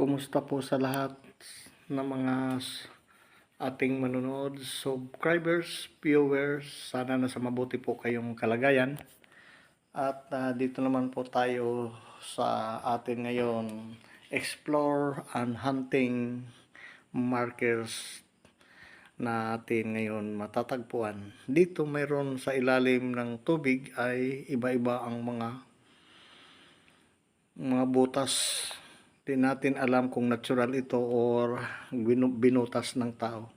Kumusta po sa lahat ng mga ating manonood, subscribers, viewers, sana nasa mabuti po kayong kalagayan. At ah, dito naman po tayo sa atin ngayon, explore and hunting markers na atin ngayon matatagpuan. Dito mayroon sa ilalim ng tubig ay iba-iba ang mga mga butas. Di natin alam kung natural ito or binu- binutas ng tao.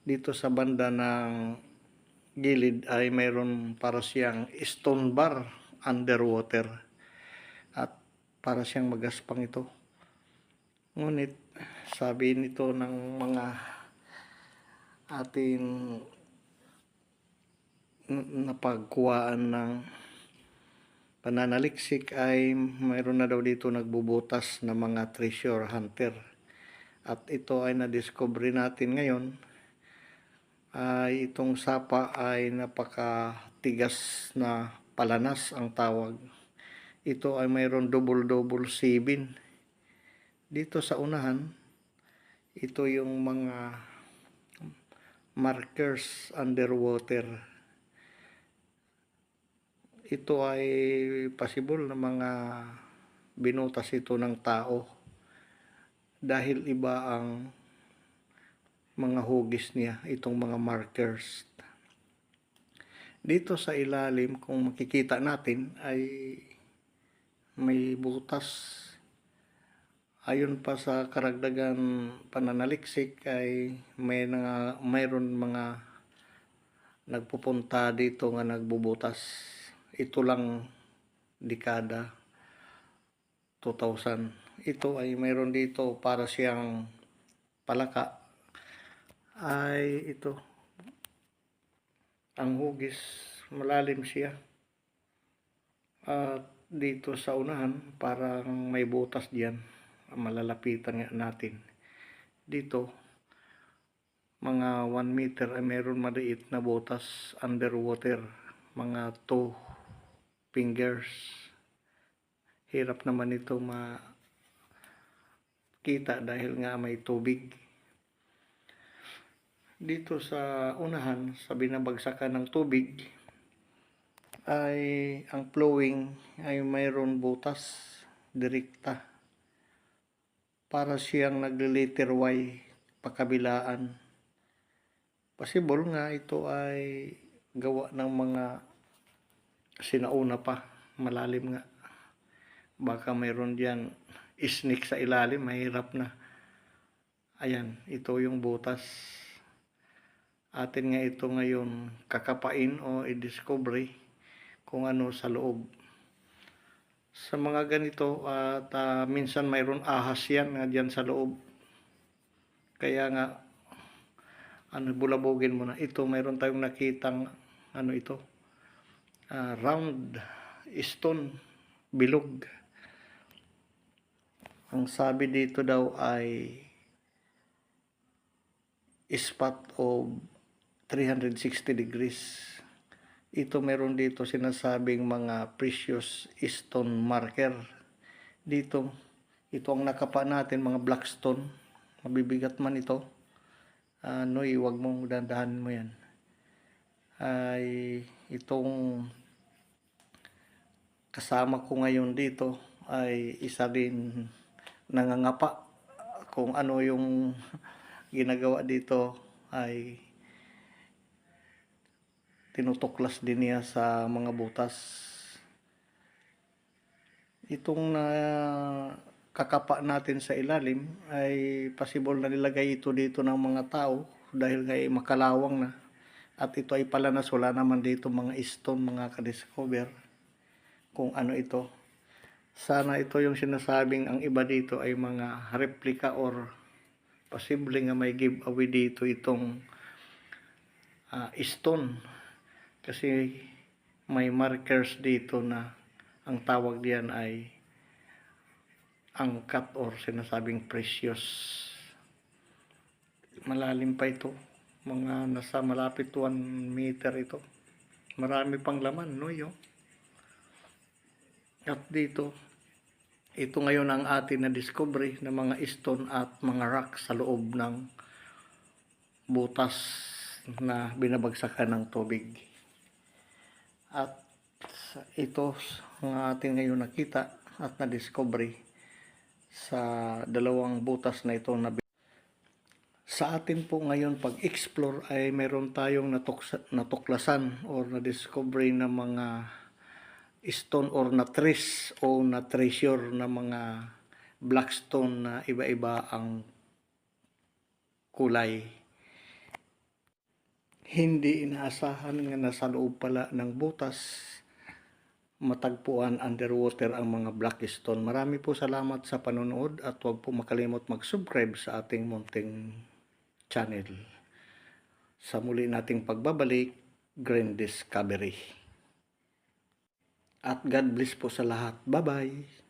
Dito sa banda ng gilid ay mayroon para siyang stone bar underwater. At para siyang magaspang ito. Ngunit sabi nito ng mga ating napagkuhaan ng pananaliksik ay mayroon na daw dito nagbubutas na mga treasure hunter. At ito ay na-discover natin ngayon ay itong sapa ay napakatigas na palanas ang tawag. Ito ay mayroon double-double sibin. Dito sa unahan, ito yung mga markers underwater ito ay possible na mga binutas ito ng tao dahil iba ang mga hugis niya, itong mga markers. Dito sa ilalim, kung makikita natin, ay may butas. Ayon pa sa karagdagan pananaliksik ay may nga, mayroon mga nagpupunta dito nga nagbubutas ito lang dekada 2000 ito ay mayroon dito para siyang palaka. Ay ito. Ang hugis malalim siya. At dito sa unahan parang may butas diyan. Malalapitan natin. Dito mga 1 meter ay meron maliit na butas underwater. Mga 2 fingers. Hirap naman ito makita dahil nga may tubig. Dito sa unahan sa binabagsakan ng tubig ay ang flowing ay mayroon butas direkta. Para siyang nagle-letter Y pakabilaan possible nga ito ay gawa ng mga sinauna pa malalim nga. Baka mayroon diyan snake sa ilalim mahirap na. Ayan ito yung butas. Atin nga ito ngayon kakapain o i-discovery kung ano sa loob. Sa mga ganito at ah, minsan mayroon ahas yan nga dyan sa loob. Kaya nga ano bulabugin mo na. Ito mayroon tayong nakitang ano ito ah, round stone bilog. Ang sabi dito daw ay spot of 360 degrees. Ito meron dito sinasabing mga precious stone marker. Dito ito ang nakapa natin mga black stone. Mabibigat man ito. Ano iwag mong dandahan mo yan ay itong kasama ko ngayon dito ay isa din nangangapa kung ano yung ginagawa dito ay tinutuklas din niya sa mga butas. Itong na kakapa natin sa ilalim ay possible na nilagay ito dito ng mga tao dahil nga ay makalawang na at ito ay palanas wala naman dito mga stone mga kadiscover kung ano ito. Sana ito yung sinasabing ang iba dito ay mga replica or posible nga may giveaway dito itong ah, stone. Kasi may markers dito na ang tawag diyan ay angkat or sinasabing precious. Malalim pa ito mga nasa malapit 1 meter ito marami pang laman no yo at dito Ito ngayon ang atin na discovery ng mga stone at mga rock sa loob ng butas na binabagsakan ng tubig. At ito ang ating ngayon nakita at na-discovery sa dalawang butas na ito na sa atin po ngayon pag-explore ay meron tayong natuksa, natuklasan or na-discovery na mga stone or na trace o na treasure na mga black stone na iba-iba ang kulay. Hindi inaasahan nga nasa loob pala ng butas matagpuan underwater ang mga black stone. Marami po salamat sa panonood at huwag po makalimot mag-subscribe sa ating munting channel. Sa muli nating pagbabalik, Green Discovery. At God bless po sa lahat. Bye-bye!